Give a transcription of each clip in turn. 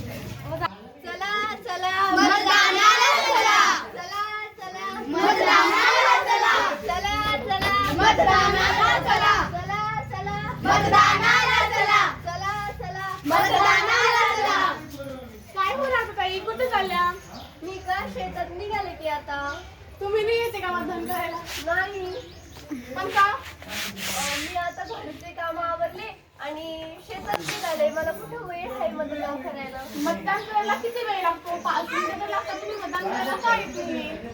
चला चला मतदानाला चला. चला चला मतदानाला चला. चला चला मतदानाला चला. चला चला मतदानाला चला. चला चला मतदानाला चला. काय हो ताई? कुठे चालल्या? मी का शेतात निघाले की आता? तुम्ही नाही येते का मतदान करायला? नाही. पण का? मी आता घरचे काम आवरले आणि शेतात निघाले मला कुठं वेळ आहे मतदान करायला? मतदान करायला किती वेळ लागतो? पाच मिनिटं तर लागतात तुम्ही मतदान करायला. काय येते?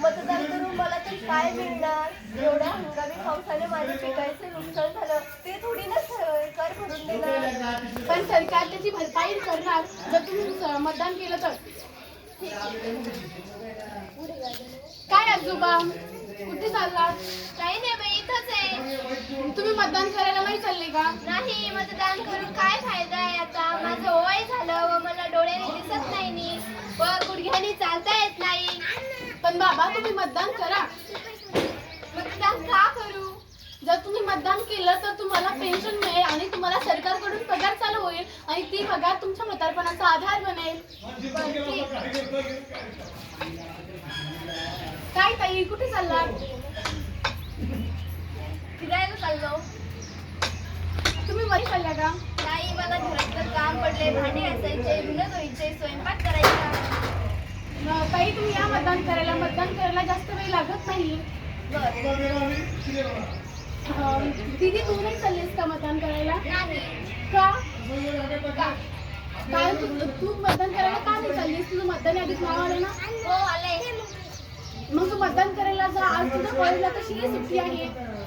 मतदान करून मला तर काय मिळणार? एवढ्या हंगामी पावसाने माझे पिकाचे नुकसान झालं ते थोडी ना सरकार भरून देणार. पण सरकार त्याची भरपाई करणार. जर तुम्ही मतदान केलं तर. काय आजोबा? कुठे चाललात? काही नाही बाई इथंच आहे. तुम्ही मतदान करायला नाही चालले का? नाही मतदान करून काय फायदा आहे आता? माझं वय झालं व मला डोळ्याने दिसत नाही नी व गुडघ्याने चालता येत नाही. पण बाबा तुम्ही मतदान करा. मतदान का करू? जर तुम्ही मतदान केलं तर तुम्हाला पेन्शन मिळेल आणि तुम्हाला होईल आणि ती पगार तुमच्या म्हातारपणाचा आधार बनेल. काय ताई कुठे चाललात? फिरायला चाललो. तुम्ही वरी चालल्या का? नाही मला घरातलं काम पडले भांडे घासायचे धुणं धुवायचे स्वयंपाक करायचा. ताई तुम्ही या मतदान करायला. मतदान करायला जास्त वेळ लागत नाही. दीदी तू नाही चाललीस का मतदान करायला? नाही. का- काय तू मतदान करायला का तुझं मतदान यादीत नाव आलं ना? हो मग तू मतदान करायला जा. आज तुझ्या कॉलेजला कशी काय सुट्टी आहे?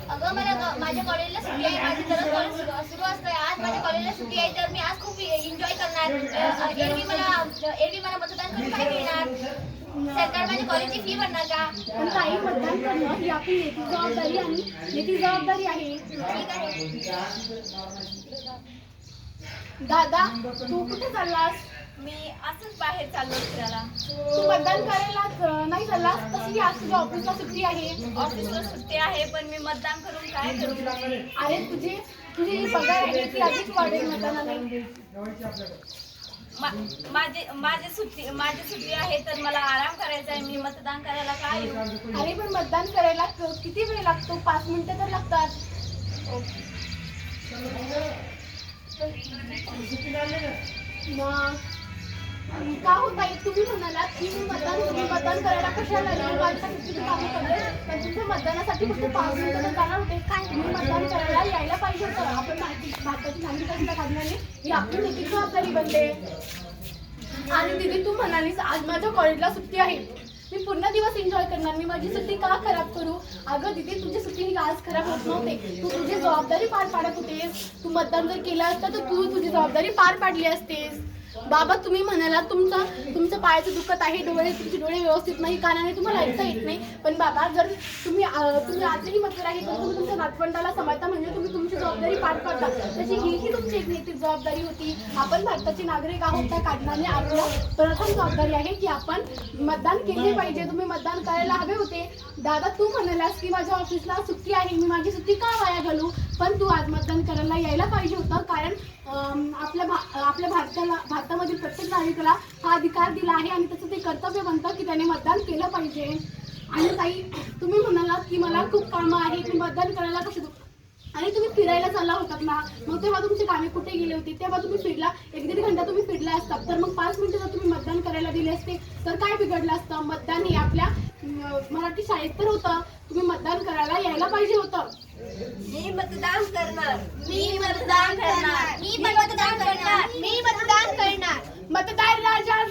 अगं मला ग- माझ्या कॉलेजला सुट्टी आहे. माझी दररोज कॉलेज सुरू सुरू असतं आज माझ्या कॉलेजला सुट्टी आहे तर मी आज खूप एन्जॉय करणार. अ, एरवी मला एरवी मला मतदान करून काय मिळणार सरकार माझ्या कॉलेजची फी भरणार का? पण ताई मतदान करणं ही आपली नैतिक जबाबदारी आणि नैतिक जबाबदारी आहे. ठीक आहे. दादा तू कुठे चाललास? मी असंच बाहेर चाललो फिरायला. तू मतदान करायला नाही चाललास? तशी आज तुझ्या ऑफिसला सुट्टी आहे. ऑफिसला सुट्टी आहे पण मी मतदान करून काय करू? अरे तुझी तुझी जी पगार आहे ती वाढेल माझे माझे सुट्टी माझी सुट्टी आहे तर मला आराम करायचा आहे. मी मतदान करायला काय अरे पण मतदान करायला किती वेळ लागतो? पाच मिनिटं तर लागतात. मग. का होत आहे तुम्ही म्हणालात की मी मतदान तुम्ही मतदान करायला कशाला आले? माझ्यासाठी किती कामं करते पण तुमच्या मतदानासाठी फक्त पाच मिनिटं जाणार होते. काय तुम्ही मतदान करायला यायला पाहिजे होतं. आपण भारताची नागरिकांच्या काढण्याने ही आपली नैतिक जबाबदारी बनते. आणि दिदी तू म्हणालीस आज माझ्या कॉलेजला सुट्टी आहे. मी पूर्ण दिवस एन्जॉय करणार. मी माझी सुट्टी का खराब करू? अगं दिदी तुझी सुट्टी ही आज खराब होत नव्हते. तू तुझी जबाबदारी पार पाडत होतेस. तू मतदान जर केलं असतं तर तू तुझी जबाबदारी पार पाडली असतेस. बाबा तुम्ही म्हणाला तुमचा तुमचं पायाचं दुखत आहे डोळे तुमचे डोळे व्यवस्थित नाही कानाने तुम्हाला ऐकता येत नाही. पण बाबा जर तुम्ही तुम्ही आजही मतदार आहे तर तुम्ही तुमच्या नातवंडाला समजता म्हणजे तुम्ही पार पाडता तशी ही ही तुमची एक नैतिक जबाबदारी होती. आपण भारताचे नागरिक आहोत त्या कारणाने आपलं प्रथम जबाबदारी आहे की आपण मतदान केले पाहिजे. तुम्ही मतदान करायला हवे होते. दादा तू म्हणालास की माझ्या ऑफिसला सुट्टी आहे. मी माझी सुट्टी का वाया घालू? पण तू आज मतदान करायला यायला पाहिजे होतं. कारण आपल्या भा- आपल्या भारताला भारतामधील प्रत्येक नागरिकाला हा अधिकार दिला आहे आणि त्याचं ते कर्तव्य बनतं की त्याने मतदान केलं पाहिजे. आणि ताई तुम्ही म्हणालात की मला खूप कामं आहेत. मी मतदान करायला कसं आणि तुम्ही फिरायला चालला होतात ना मग तेव्हा तुमचे कामे कुठे गेले होते? तेव्हा तुम्ही फिरला एक दीड घंटा तुम्ही फिरला असता. तर मग पाच मिनिटं जर तुम्ही मतदान करायला दिले असते तर काय बिघडलं असतं? मतदान हे आपल्या मराठी शाळेत तर होतं. तुम्ही मतदान करायला यायला पाहिजे होतं. मी मतदान करणार. मी मतदान करणार. मी मतदान करणार. मी मतदान करणार. मतदार राजा